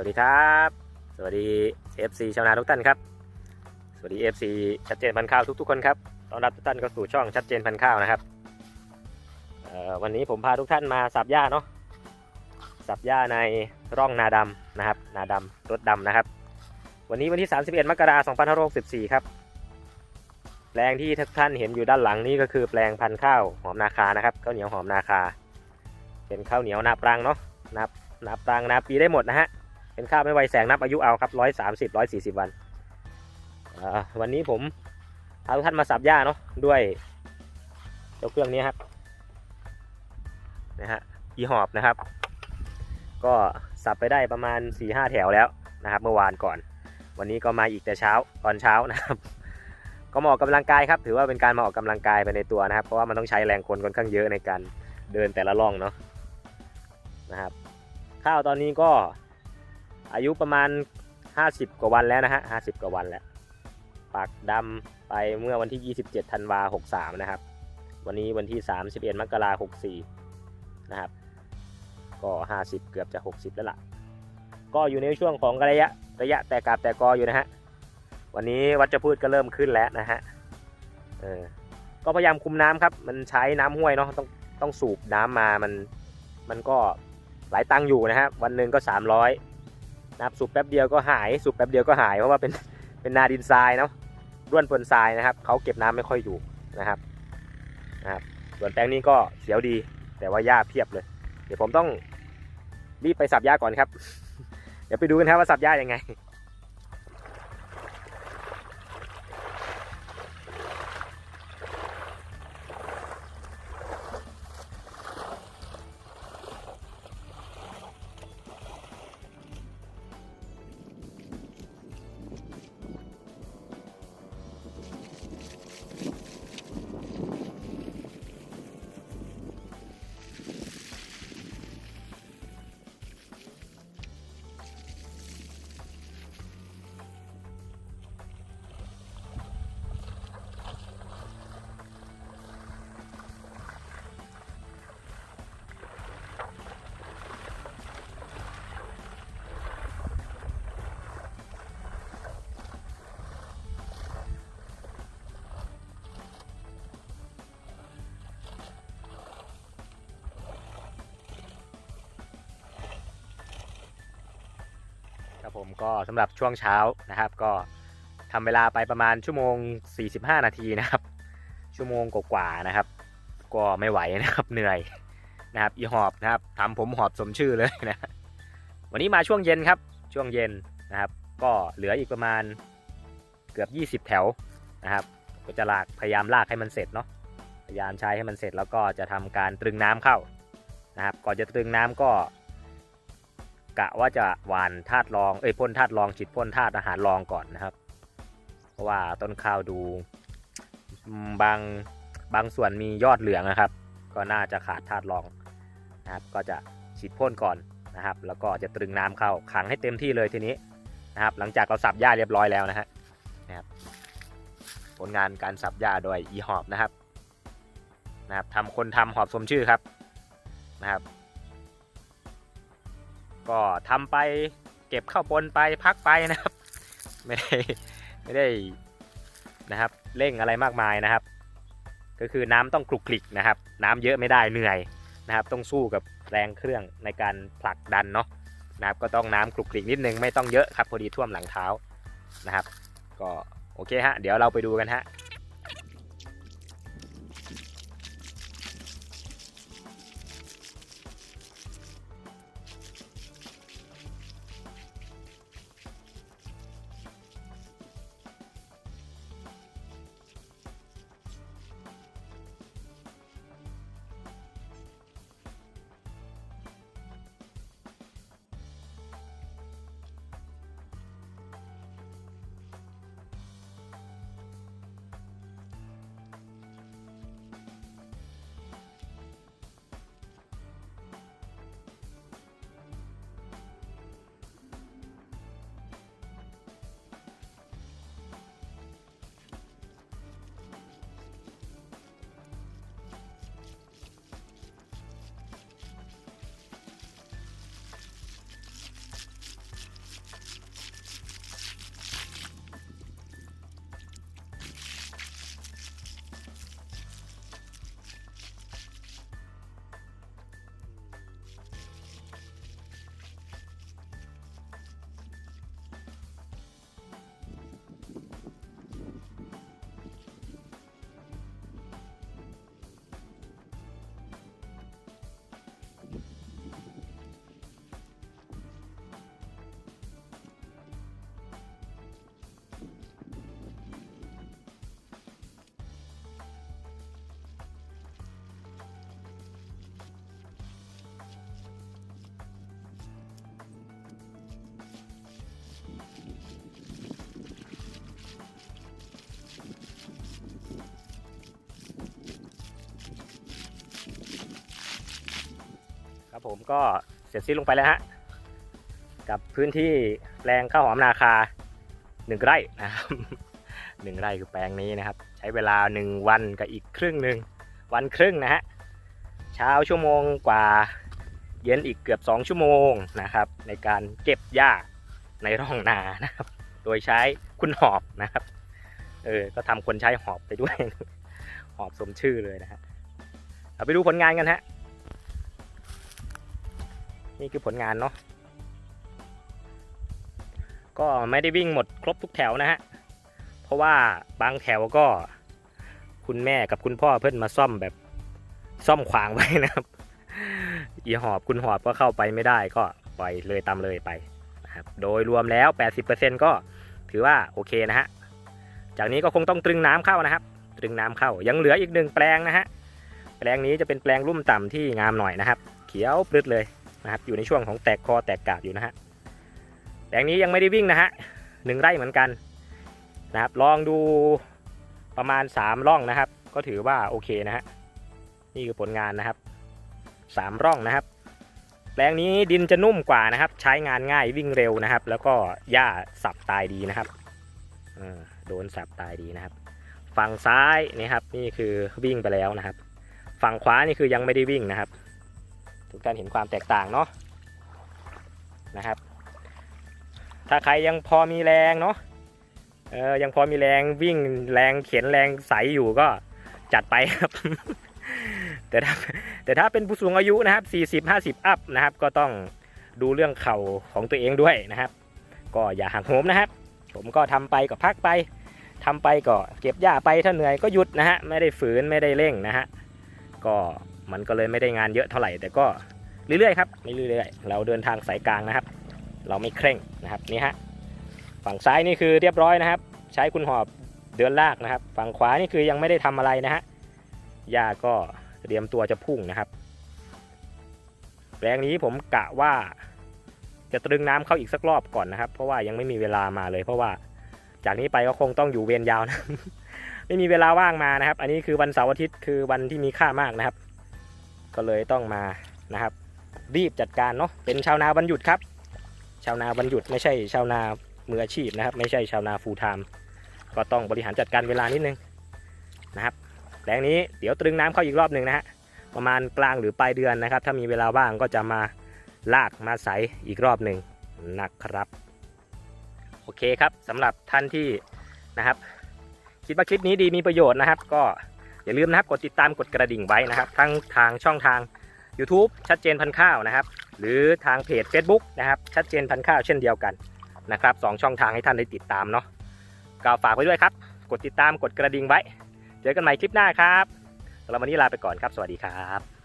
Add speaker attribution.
Speaker 1: วัสดีครับ สวัสดี FC ชาวนาทุกท่านครับ สวัสดี FC ชัดเจนพันข้าวทุกๆคนครับต้อนรับทุกท่านเข้าสู่ช่องชัดเจนพันข้าวนะครับเออวันนี้ผมพาทุกท่านมาสับหญ้าเนาะสับหญ้าในร่องนาดำนะครับ นาดำรถดำนะครับ วันนี้วันที่ 31 มกราคม2564 ครับ แปลงที่ทุกท่านเห็นอยู่ด้านหลังนี้ก็คือแปลงพันธุ์ข้าวหอมนาคานะครับข้าวเหนียวหอมนาคา เป็นข้าวเหนียวนาปรังเนาะนานาปรังนาปีได้หมดนะฮะ เป็นข้าวไม่ไวแสงนับอายุเอาครับร้อยสามสิบร้อยสี่สิบวันวันนี้ผมพาทุกท่านมาสับหญ้าเนาะด้วยเจ้าเครื่องนี้ครับนะฮะอีหอบนะครับ ก็สับไปได้ประมาณ4ี่ห้าแถวแล้วนะครับ เมื่อวานก่อน วันนี้ก็มาอีกแต่เช้าตอนเช้านะครับ ก็มาออกกำลังกายครับ ถือว่าเป็นการมาออกกำลังกายไปในตัวนะครับ เพราะว่ามันต้องใช้แรงคนค่อนข้างเยอะในการเดินแต่ละร่องเนาะนะครับ ข้าวตอนนี้ก็ อายุประมาณ 50 กว่าวันแล้วนะฮะ50 กว่าวันแล้วปักดำไปเมื่อวันที่ 27ธันวา63 นะครับ วันนี้วันที่ 31 มกราคม64 นะครับ ก็ 50 เกือบจะ 60 แล้วล่ะ ก็อยู่ในช่วงของระยะระยะแต่กาบแต่กออยู่นะฮะ วันนี้วัชพืชก็เริ่มขึ้นแล้วนะฮะ เออ ก็พยายามคุมน้ำครับ มันใช้น้ำห้วยเนาะ ต้องต้องสูบน้ำมา มัน มันก็หลายตังค์อยู่นะฮะ วันหนึ่งก็ 300 นะครับสูบแป๊บเดียวก็หายสูบแป๊บเดียวก็หายเพราะว่าเป็นเป็นนาดินทรายเนาะร่วนปนทรายนะครับเขาเก็บน้ำไม่ค่อยอยู่นะครับนะครับ ส่วนแปลงนี้ก็เสียวดี แต่ว่าหญ้าเพียบเลย เดี๋ยวผมต้องรีบไปสับหญ้าก่อนครับ เดี๋ยวไปดูกันครับว่าสับหญ้ายังไง ครับผมก็สำหรับช่วงเช้านะครับ ก็ทำเวลาไปประมาณชั่วโมง 45 นาทีนะครับ ชั่วโมงกว่าๆนะครับ ก็ไม่ไหวนะครับเหนื่อยนะครับอีหอบนะครับทำผมหอบสมชื่อเลยนะ วันนี้มาช่วงเย็นครับ ช่วงเย็นนะครับ ก็เหลืออีกประมาณเกือบ 20 แถวนะครับก็จะลากพยายามลากให้มันเสร็จเนาะพยายามใช้ให้มันเสร็จแล้วก็จะทำการตรึงน้ำเข้านะครับ ก่อนจะตรึงน้ำก็ กะว่าจะหวานธาตุรองเอ้ยพ่นธาตุรองฉีดพ่นธาตุอาหารรองก่อนนะครับ เพราะว่าต้นข้าวดูบางบางส่วนมียอดเหลืองนะครับ ก็น่าจะขาดธาตุรองนะครับ ก็จะฉีดพ่นก่อนนะครับ แล้วก็จะตรึงน้ำเข้าขังให้เต็มที่เลยทีนี้นะครับ หลังจากเราสับหญ้าเรียบร้อยแล้วนะฮะนะครับ ผลงานการสับหญ้าโดยอีหอบนะครับนะครับทำคนทำหอบสมชื่อครับนะครับ ก็ทำไปเก็บเข้าปนไปพักไปนะครับ ไม่ได้ไม่ได้นะครับเร่งอะไรมากมายนะครับ ก็คือน้ำต้องคลุกคลิกนะครับ น้ำเยอะไม่ได้เหนื่อยนะครับ ต้องสู้กับแรงเครื่องในการผลักดันเนาะนะครับ ก็ต้องน้ำคลุกคลิกนิดนึงไม่ต้องเยอะครับพอดีท่วมหลังเท้านะครับ ก็โอเคฮะเดี๋ยวเราไปดูกันฮะ ผมก็เสร็จสิ้นลงไปแล้วฮะกับพื้นที่แปลงข้าวหอมนาคาหนึ่งไร่นะครับหนึ่งไร่คือแปลงนี้นะครับ ใช้เวลาหนึ่งวันกับอีกครึ่งหนึ่งวันครึ่งนะฮะเช้าชั่วโมงกว่าเย็นอีกเกือบ 2 ชั่วโมงนะครับ ในการเก็บหญ้าในร่องนานะครับ โดยใช้คุณหอบนะครับเออก็ทำคนใช้หอบไปด้วย หอบสมชื่อเลยนะฮะเราไปดูผลงานกันฮะ นี่คือผลงานเนาะก็ไม่ได้วิ่งหมดครบทุกแถวนะฮะ เพราะว่าบางแถวก็คุณแม่กับคุณพ่อเพิ่อนมาซ่อมแบบซ่อมขวางไว้นะครับ อีหอบคุณหอบก็เข้าไปไม่ได้ก็ปล่อยเลยตามเลยไปนะครับ โดยรวมแล้ว 80%ก็ถือว่าโอเคนะฮะ จากนี้ก็คงต้องตรึงน้ำเข้านะครับ ตรึงน้ำเข้า ยังเหลืออีกหนึ่งแปลงนะฮะ แปลงนี้จะเป็นแปลงลุ่มต่ำที่งามหน่อยนะครับ เขียวปลึดเลย นะครับอยู่ในช่วงของแตกคอแตกกาบอยู่นะฮะแปลงนี้ยังไม่ได้วิ่งนะฮะหนึ่งไร่เหมือนกันนะครับลองดูประมาณ 3 ร่องนะครับ ก็ถือว่าโอเคนะฮะนี่คือผลงานนะครับสามร่องนะครับ แปลงนี้ดินจะนุ่มกว่านะครับ ใช้งานง่ายวิ่งเร็วนะครับ แล้วก็หญ้าสับตายดีนะครับโดนสับตายดีนะครับ ฝั่งซ้ายนี่ครับนี่คือวิ่งไปแล้วนะครับ ฝั่งขวานี่คือยังไม่ได้วิ่งนะครับ ทุกท่านเห็นความแตกต่างเนาะนะครับ ถ้าใครยังพอมีแรงเนาะเออยังพอมีแรงวิ่งแรงเข็นแรงใสอยู่ก็จัดไปครับ แต่ถ้าแต่ถ้าเป็นผู้สูงอายุนะครับ 40 50 อัพนะครับ ก็ต้องดูเรื่องเข่าของตัวเองด้วยนะครับ ก็อย่าหักโหมนะครับ ผมก็ทำไปก็พักไปทำไปก็เก็บหญ้าไปถ้าเหนื่อยก็หยุดนะฮะไม่ได้ฝืนไม่ได้เร่งนะฮะก็ มันก็เลยไม่ได้งานเยอะเท่าไหร่ แต่ก็เรื่อยๆครับเรื่อยๆ เราเดินทางสายกลางนะครับ เราไม่เคร่งนะครับนี่ฮะฝั่งซ้ายนี่คือเรียบร้อยนะครับ ใช้คุณหอบเดินลากนะครับ ฝั่งขวานี่คือยังไม่ได้ทำอะไรนะฮะหญ้าก็เตรียมตัวจะพุ่งนะครับแปลงนี้ผมกะว่าจะตรึงน้ำเข้าอีกสักรอบก่อนนะครับ เพราะว่ายังไม่มีเวลามาเลย เพราะว่าจากนี้ไปก็คงต้องอยู่เวรยาวนะ ไม่มีเวลาว่างมานะครับ อันนี้คือวันเสาร์อาทิตย์คือวันที่มีค่ามากนะครับ ก็เลยต้องมานะครับ รีบจัดการเนาะเป็นชาวนาวันหยุดครับ ชาวนาวันหยุดไม่ใช่ชาวนามืออาชีพนะครับ ไม่ใช่ชาวนาฟูลไทม์ก็ต้องบริหารจัดการเวลานิดนึงนะครับแปลงนี้เดี๋ยวตรึงน้ำเข้าอีกรอบหนึ่งนะฮะประมาณกลางหรือปลายเดือนนะครับ ถ้ามีเวลาว่างก็จะมาลากมาใสอีกรอบหนึ่งนะครับ โอเคครับสำหรับท่านที่นะครับ คิดว่าคลิปนี้ดีมีประโยชน์นะครับ ก็ อย่าลืมนะครับกดติดตามกดกระดิ่งไว้นะครับ ทั้งทางช่องทาง YouTube ชัดเจนพันข้าวนะครับ หรือทางเพจ Facebook นะครับชัดเจนพันข้าวเช่นเดียวกันนะครับสองช่องทางให้ท่านได้ติดตามเนาะก็ฝากไว้ด้วยครับ กดติดตามกดกระดิ่งไว้ เจอกันใหม่คลิปหน้าครับสำหรับวันนี้ลาไปก่อนครับ สวัสดีครับ